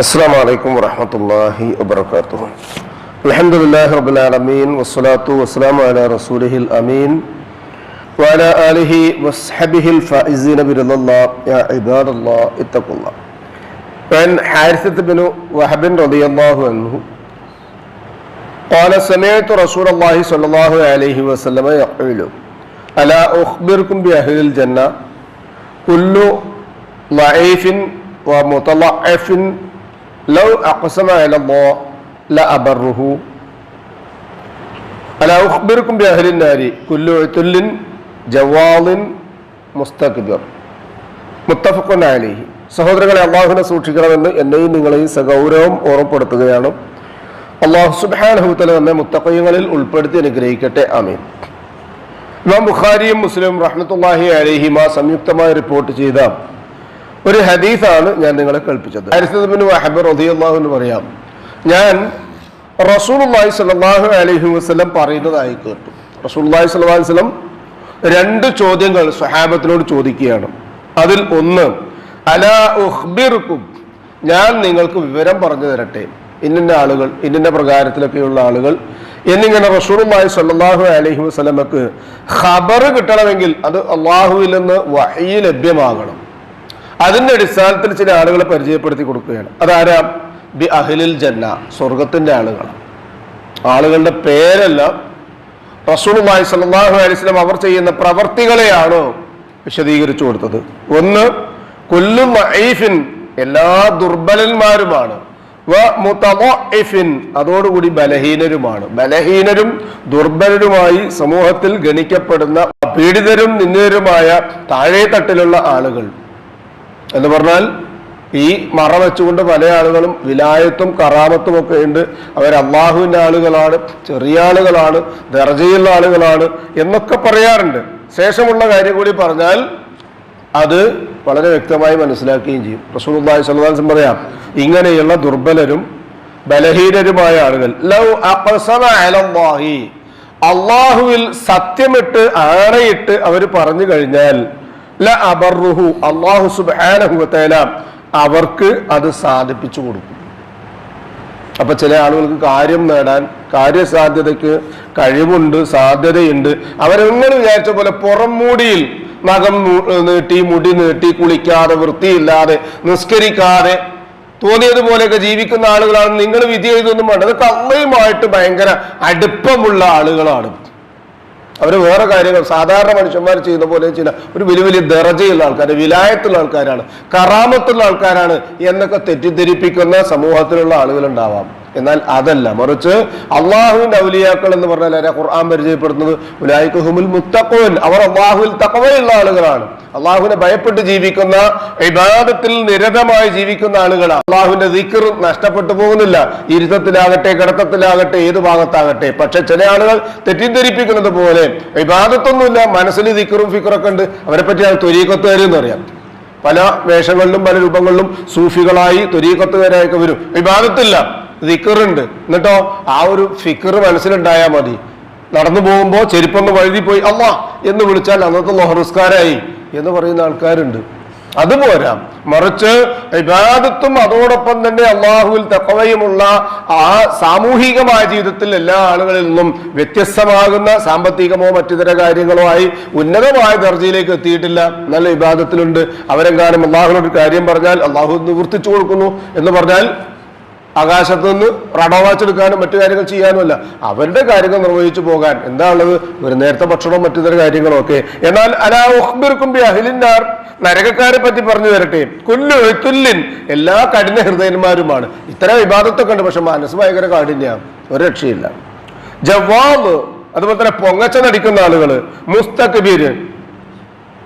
السلام عليكم ورحمة الله وبركاته الحمد لله رب العالمين والصلاة والسلام على رسوله الأمين وعلى آله وصحبه الفائزين برضا الله يا عباد الله اتقوا الله وعن حارثة بن وهب رضي الله عنه قال سمعت رسول الله صلى الله عليه وسلم يقول ألا أخبركم بأهل الجنة كل ضعيف ومتضعف love അക്സമോ ല അബറുഹു അല ഉഖ്ബിർക്കും ബിഅഹ്ലിൻ النار كل ഉത്തുല്ലിൻ ജവാലിൻ മുസ്തക്ബിർ متفق عليه സഹോദരങ്ങളെ അള്ളാഹുവിനെ സൂക്ഷിക്കണമെന്ന് എന്നെയും നിങ്ങളെയും സഗൗരവം ഓർമ്മപ്പെടുത്തുകയാണ്. അള്ളാഹു സുബാനഹുത്തല നമ്മെ മുത്തക്കയങ്ങളിൽ ഉൾപ്പെടുത്തി അനുഗ്രഹിക്കട്ടെ. അമീൻ ഇമാം ബുഖാരിയും മുസ്ലിം റഹ്മത്തുല്ലാഹി അലഹിമ സംയുക്തമായി റിപ്പോർട്ട് ചെയ്ത ഒരു ഹദീസാണ് ഞാൻ നിങ്ങളെ കേൾപ്പിച്ചത്. വഹബ് റദിയല്ലാഹുവിന് പറയാം. ഞാൻ റസൂലുള്ളാഹി സ്വല്ലല്ലാഹു അലൈഹി വസല്ലം പറയുന്നതായി കേട്ടു. റസൂലുള്ളാഹി സ്വല്ലല്ലാഹു അലൈഹി വസല്ലം രണ്ട് ചോദ്യങ്ങൾ സ്വഹാബത്തിനോട് ചോദിക്കുകയാണ്. അതിൽ ഒന്ന് അലാ ഉഖ്ബിറുക്കും ഞാൻ നിങ്ങൾക്ക് വിവരം പറഞ്ഞു തരട്ടെ. ഇന്നിന്റെ ആളുകൾ ഇന്നിന്റെ പ്രകാരത്തിലൊക്കെയുള്ള ആളുകൾ. എന്നിങ്ങനെ റസൂറുമായി സല്ലാഹു അലഹി വസ്ലമക്ക് ഖബർ കിട്ടണമെങ്കിൽ അത് അള്ളാഹുവിൽ നിന്ന് വഹി ലഭ്യമാകണം. അതിന്റെ അടിസ്ഥാനത്തിൽ ചില ആളുകളെ പരിചയപ്പെടുത്തി കൊടുക്കുകയാണ്. അതാരാ? ബി അഹിലിൽ ജന്ന സ്വർഗത്തിന്റെ ആളുകളാണ് ആളുകളുടെ പേരല്ല റസൂളുമായി സല്ലാഹു അലിസ്ലം അവർ ചെയ്യുന്ന പ്രവർത്തികളെയാണ് വിശദീകരിച്ചു കൊടുത്തത്. ഒന്ന് കൊല്ലും എല്ലാ ദുർബലന്മാരുമാണ്. അതോടുകൂടി ബലഹീനരുമാണ്. ബലഹീനരും ദുർബലരുമായി സമൂഹത്തിൽ ഗണിക്കപ്പെടുന്ന പീഡിതരും നിന്ദരുമായ താഴെ തട്ടിലുള്ള ആളുകൾ. എന്ന് പറഞ്ഞാൽ ഈ മറ വെച്ചുകൊണ്ട് പല ആളുകളും വിലായത്തും കറാമത്തും ഒക്കെ ഉണ്ട്. അവർ അള്ളാഹുവിന്റെ ആളുകളാണ് ചെറിയ ആളുകളാണ് ദർജയുള്ള ആളുകളാണ് എന്നൊക്കെ പറയാറുണ്ട്. ശേഷമുള്ള കാര്യം കൂടി പറഞ്ഞാൽ അത് വളരെ വ്യക്തമായി മനസ്സിലാക്കുകയും ചെയ്യും. റസൂലുള്ളാഹി സ്വല്ലല്ലാഹു അലൈഹി വസല്ലം പറയാം ഇങ്ങനെയുള്ള ദുർബലരും ബലഹീനരുമായ ആളുകൾ ലൗ അഖസമ അലല്ലാഹി അള്ളാഹുവിൽ സത്യമിട്ട് ആണയിട്ട് അവർ പറഞ്ഞു കഴിഞ്ഞാൽ അള്ളാഹു സുബ്ഹാനഹു വതആല. അവർക്ക് അത് സാധിപ്പിച്ചു കൊടുക്കും. അപ്പൊ ചില ആളുകൾക്ക് കാര്യം നേടാൻ കാര്യസാധ്യതയ്ക്ക് കഴിവുണ്ട് സാധ്യതയുണ്ട്. അവരെങ്ങനെ വിചാരിച്ച പോലെ പുറം മൂടിയിൽ നഖം നീട്ടി മുടി നീട്ടി കുളിക്കാതെ വൃത്തിയില്ലാതെ നിസ്കരിക്കാതെ തോന്നിയതുപോലെയൊക്കെ ജീവിക്കുന്ന ആളുകളാണ്. നിങ്ങൾ വിധി എഴുതൊന്നും വേണ്ട അതൊക്കെ അള്ളയുമായിട്ട് ഭയങ്കര അടുപ്പമുള്ള ആളുകളാണ്. അവർ വേറെ കാര്യങ്ങൾ സാധാരണ മനുഷ്യന്മാർ ചെയ്യുന്ന പോലെ ചെയ്യുന്ന ഒരു വലിയ വലിയ ദറജയുള്ള ആൾക്കാർ വിലായത്തുള്ള ആൾക്കാരാണ് കറാമത്തുള്ള ആൾക്കാരാണ് എന്നൊക്കെ തെറ്റിദ്ധരിപ്പിക്കുന്ന സമൂഹത്തിലുള്ള ആളുകളുണ്ടാവാം. എന്നാൽ അതല്ല മറിച്ച് അള്ളാഹുവിന്റെ ഔലിയാക്കൾ എന്ന് പറഞ്ഞാൽ ഖുർആൻ പരിചയപ്പെടുന്നത് മുത്തഖൂൻ അവർ അള്ളാഹുവിൽ തക്കവയുള്ള ആളുകളാണ്. അള്ളാഹുവിനെ ഭയപ്പെട്ട് ജീവിക്കുന്ന വിവാദത്തിൽ നിരതമായി ജീവിക്കുന്ന ആളുകളാണ്. അള്ളാഹുവിന്റെ ദിക്കർ നഷ്ടപ്പെട്ടു പോകുന്നില്ല. ഇരുത്തത്തിലാകട്ടെ കിടത്തത്തിലാകട്ടെ ഏത് ഭാഗത്താകട്ടെ. പക്ഷെ ചില ആളുകൾ തെറ്റിദ്ധരിപ്പിക്കുന്നത് പോലെ വിവാദത്തൊന്നുമില്ല മനസ്സിൽ ദിക്കറും ഫിക്കറൊക്കെ ഉണ്ട്. അവരെ പറ്റിയാണ് തൊരീക്കത്തുകാർ എന്ന് അറിയാം പല വേഷങ്ങളിലും പല രൂപങ്ങളിലും സൂഫികളായി തൊരീക്കത്തുകാരായൊക്കെ വരും. വിവാദത്തില്ല ദിക്കറുണ്ട് എന്നിട്ടോ ആ ഒരു ഫിക്കർ മനസ്സിലുണ്ടായാൽ മതി. നടന്നു പോകുമ്പോൾ ചെരുപ്പൊന്ന് വഴുതി പോയി അമ്മ എന്ന് വിളിച്ചാൽ അന്നത്തെ ലോഹറിസ്കാരായി. എന്ന് പറയുന്ന ആൾക്കാരുണ്ട്. അതുപോരാ മറിച്ച് ഇബാദത്തും അതോടൊപ്പം തന്നെ അള്ളാഹുവിൽ തക്കവയുമുള്ള ആ സാമൂഹികമായ ജീവിതത്തിൽ എല്ലാ ആളുകളിൽ നിന്നും വ്യത്യസ്തമാകുന്ന സാമ്പത്തികമോ മറ്റിതര കാര്യങ്ങളോ ആയി ഉന്നതമായ ദർജയിലേക്ക് എത്തിയിട്ടില്ല. നല്ല ഇബാദത്തിലുണ്ട്. അവരെങ്ങാനും അള്ളാഹുവിനൊരു കാര്യം പറഞ്ഞാൽ അള്ളാഹു നിവർത്തിച്ചു കൊടുക്കുന്നു എന്ന് പറഞ്ഞാൽ ആകാശത്ത് നിന്ന് റഡോ എടുക്കാനും മറ്റു കാര്യങ്ങൾ ചെയ്യാനുമല്ല. അവരുടെ കാര്യങ്ങൾ നിർവഹിച്ചു പോകാൻ എന്താ ഉള്ളത്? ഒരു നേരത്തെ ഭക്ഷണവും മറ്റു തരം കാര്യങ്ങളും ഒക്കെ. എന്നാൽ അലാ ഉഖ്ബിർക്കും ബി അഹ്ലിന്നാർ നരകക്കാരെ പറ്റി പറഞ്ഞു തരട്ടെ. കുല്ലു എഴുത്തുല്ലിൻ എല്ലാ കഠിന ഹൃദയന്മാരുമാണ്. ഇത്തരം വിവാദത്തൊക്കെ ഉണ്ട് പക്ഷെ മനസ്സ് ഭയങ്കര കാഠിന്യാണ് ഒരു രക്ഷയില്ല. ജവാബ് അതുപോലെ തന്നെ പൊങ്ങച്ച നടിക്കുന്ന ആളുകൾ മുസ്തക്ബീര്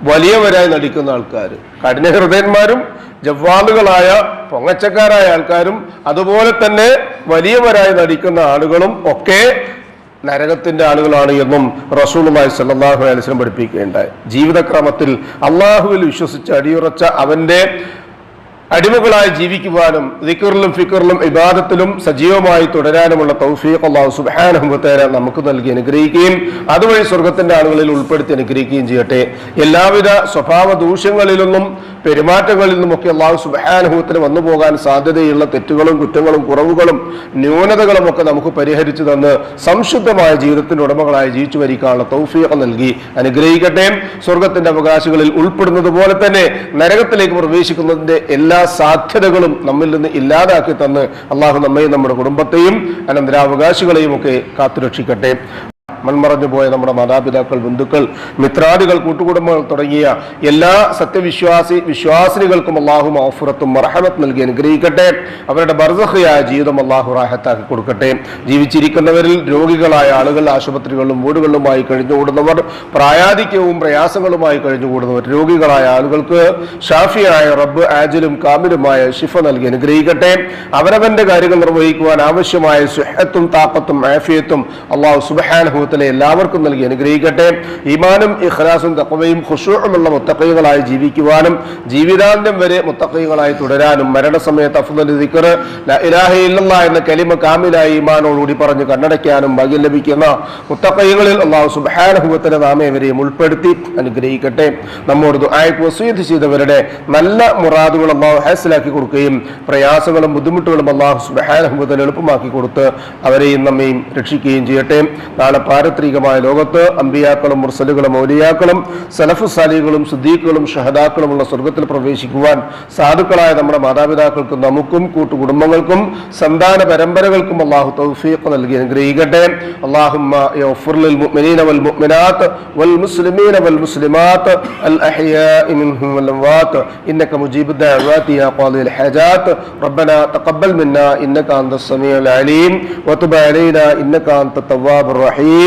വലിയവരായി നടിക്കുന്ന ആൾക്കാർ കഠിന ഹൃദയന്മാരും ജവ്വാലുകളായ പൊങ്ങച്ചക്കാരായ ആൾക്കാരും അതുപോലെ തന്നെ വലിയവരായി നടിക്കുന്ന ആളുകളും ഒക്കെ നരകത്തിന്റെ ആളുകളാണ് എന്നും റസൂലുള്ളാഹി സല്ലാഹു അലൈഹി വസല്ലം പഠിപ്പിക്കുകയുണ്ടായി. ജീവിതക്രമത്തിൽ അള്ളാഹുവിൽ വിശ്വസിച്ച് അടിയുറച്ച അവന്റെ അടിമകളായി ജീവിക്കുവാനും ദിക്കറിലും ഫിക്കറിലും ഇബാദത്തിലും സജീവമായി തുടരാനുമുള്ള തൗഫീഖ് അള്ളാഹു സുബ്ഹാനഹു വതആല നമുക്ക് നൽകി അനുഗ്രഹിക്കുകയും അതുവഴി സ്വർഗത്തിന്റെ ആളുകളിൽ ഉൾപ്പെടുത്തി അനുഗ്രഹിക്കുകയും ചെയ്യട്ടെ. എല്ലാവിധ സ്വഭാവ ദൂഷ്യങ്ങളിലൊന്നും പെരുമാറ്റങ്ങളിൽ നിന്നുമൊക്കെ അള്ളാഹു സുബാനുഭവത്തിന് വന്നു പോകാൻ സാധ്യതയുള്ള തെറ്റുകളും കുറ്റങ്ങളും കുറവുകളും ന്യൂനതകളും ഒക്കെ നമുക്ക് പരിഹരിച്ചു തന്ന് സംശുദ്ധമായ ജീവിതത്തിന്റെ ഉടമകളായി ജീവിച്ചു വരിക്കാനുള്ള തൗഫീഖ് നൽകി. അനുഗ്രഹിക്കട്ടെ. സ്വർഗത്തിന്റെ അവകാശികളിൽ ഉൾപ്പെടുന്നത് പോലെ തന്നെ നരകത്തിലേക്ക് പ്രവേശിക്കുന്നതിന്റെ എല്ലാ സാധ്യതകളും നമ്മിൽ നിന്ന് ഇല്ലാതാക്കി തന്ന് അള്ളാഹു നമ്മയും നമ്മുടെ കുടുംബത്തെയും അനന്തരാവകാശികളെയും ഒക്കെ കാത്തുരക്ഷിക്കട്ടെ. മൺമറഞ്ഞു പോയ നമ്മുടെ മാതാപിതാക്കൾ ബന്ധുക്കൾ മിത്രാദികൾ കൂട്ടുകുടുംബങ്ങൾ തുടങ്ങിയ എല്ലാ സത്യവിശ്വാസി വിശ്വാസിനികൾക്കും അള്ളാഹു മഹഫുറത്തും മർഹമത്ത് നൽകി അനുഗ്രഹിക്കട്ടെ. അവരുടെ ബർസഹയായ ജീവിതം അള്ളാഹു റാഹത്താക്കി കൊടുക്കട്ടെ. ജീവിച്ചിരിക്കുന്നവരിൽ രോഗികളായ ആളുകൾ ആശുപത്രികളിലും വീടുകളിലുമായി കഴിഞ്ഞുകൂടുന്നവർ പ്രായാധിക്യവും പ്രയാസങ്ങളുമായി കഴിഞ്ഞുകൂടുന്നവർ രോഗികളായ ആളുകൾക്ക് ഷാഫിയായ റബ്ബ് ആജിലും കാമിലുമായ ഷിഫ നൽകി അനുഗ്രഹിക്കട്ടെ. അവരവന്റെ കാര്യങ്ങൾ നിർവഹിക്കുവാൻ ആവശ്യമായ സുഹത്തും താപ്പത്തും ആഫിയത്തും അള്ളാഹു സുബഹാനുഭവത്തിലെ എല്ലാവർക്കും നൽകി അനുഗ്രഹിക്കട്ടെ. ഈമാനും ഇഖ്ലാസും തക്കവയും ഖുഷൂമുള്ള മുത്തക്കൈകളായി ജീവിക്കുവാനും ജീവിതാന്ത്യം വരെ മുത്തക്കൈകളായി തുടരാനും മരണസമയത്ത് അഫ്ദൽ ഇലാഹ എന്ന കലിമ കാമിലായി ഈമാനോടുകൂടി പറഞ്ഞ് കണ്ണടയ്ക്കാനും ഭാഗ്യം ലഭിക്കുന്ന മുത്തക്കൈകളിൽ അള്ളാഹു സുബഹാനുഭവത്തിലെ നാമേവരെയും ഉൾപ്പെടുത്തി അനുഗ്രഹിക്കട്ടെ. നമ്മോട് ദുആയ്ക്ക് വസീത് ചെയ്തവരുടെ നല്ല മുറാദുകൾ അള്ളാഹു ഹാസിലാക്കി കൊടുക്കുകയും പ്രയാസങ്ങളും ബുദ്ധിമുട്ടുകളും അള്ളാഹു സുബാനഹുബത്തിന് എളുപ്പമാക്കി കൊടുത്ത് അവരെയും നമ്മയും രക്ഷിക്കുകയും ചെയ്യട്ടെ. നാളെ പാരത്രികമായ ലോകത്ത് അമ്പിയാക്കളും മുർസലുകളും മൗലിയാക്കളും സലഫു സാലികളും സുദ്ദീഖുകളും ഷഹദാക്കളുമുള്ള സ്വർഗത്തിൽ പ്രവേശിക്കുവാൻ സാധുക്കളായ നമ്മുടെ മാതാപിതാക്കൾക്കും നമുക്കും കൂട്ടുകുടുംബങ്ങൾക്കും സന്താന പരമ്പരകൾക്കും അള്ളാഹു തൗഫീഖ് നൽകി അനുഗ്രഹിക്കട്ടെ اللهم يغفر للمؤمنين والمؤمنات والمسلمين والمسلمات الأحياء منهم والأموات إنك مجيب الدعوات يا قاضي الحاجات ربنا تقبل منا إنك أنت السميع العليم وتب علينا إنك أنت التواب الرحيم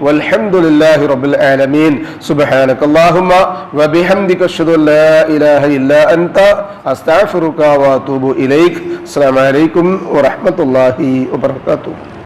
والحمد لله رب العالمين سبحانك اللهم وبحمدك أشهد أن لا إله إلا أنت أستغفرك وأتوب إليك السلام عليكم ورحمة الله وبركاته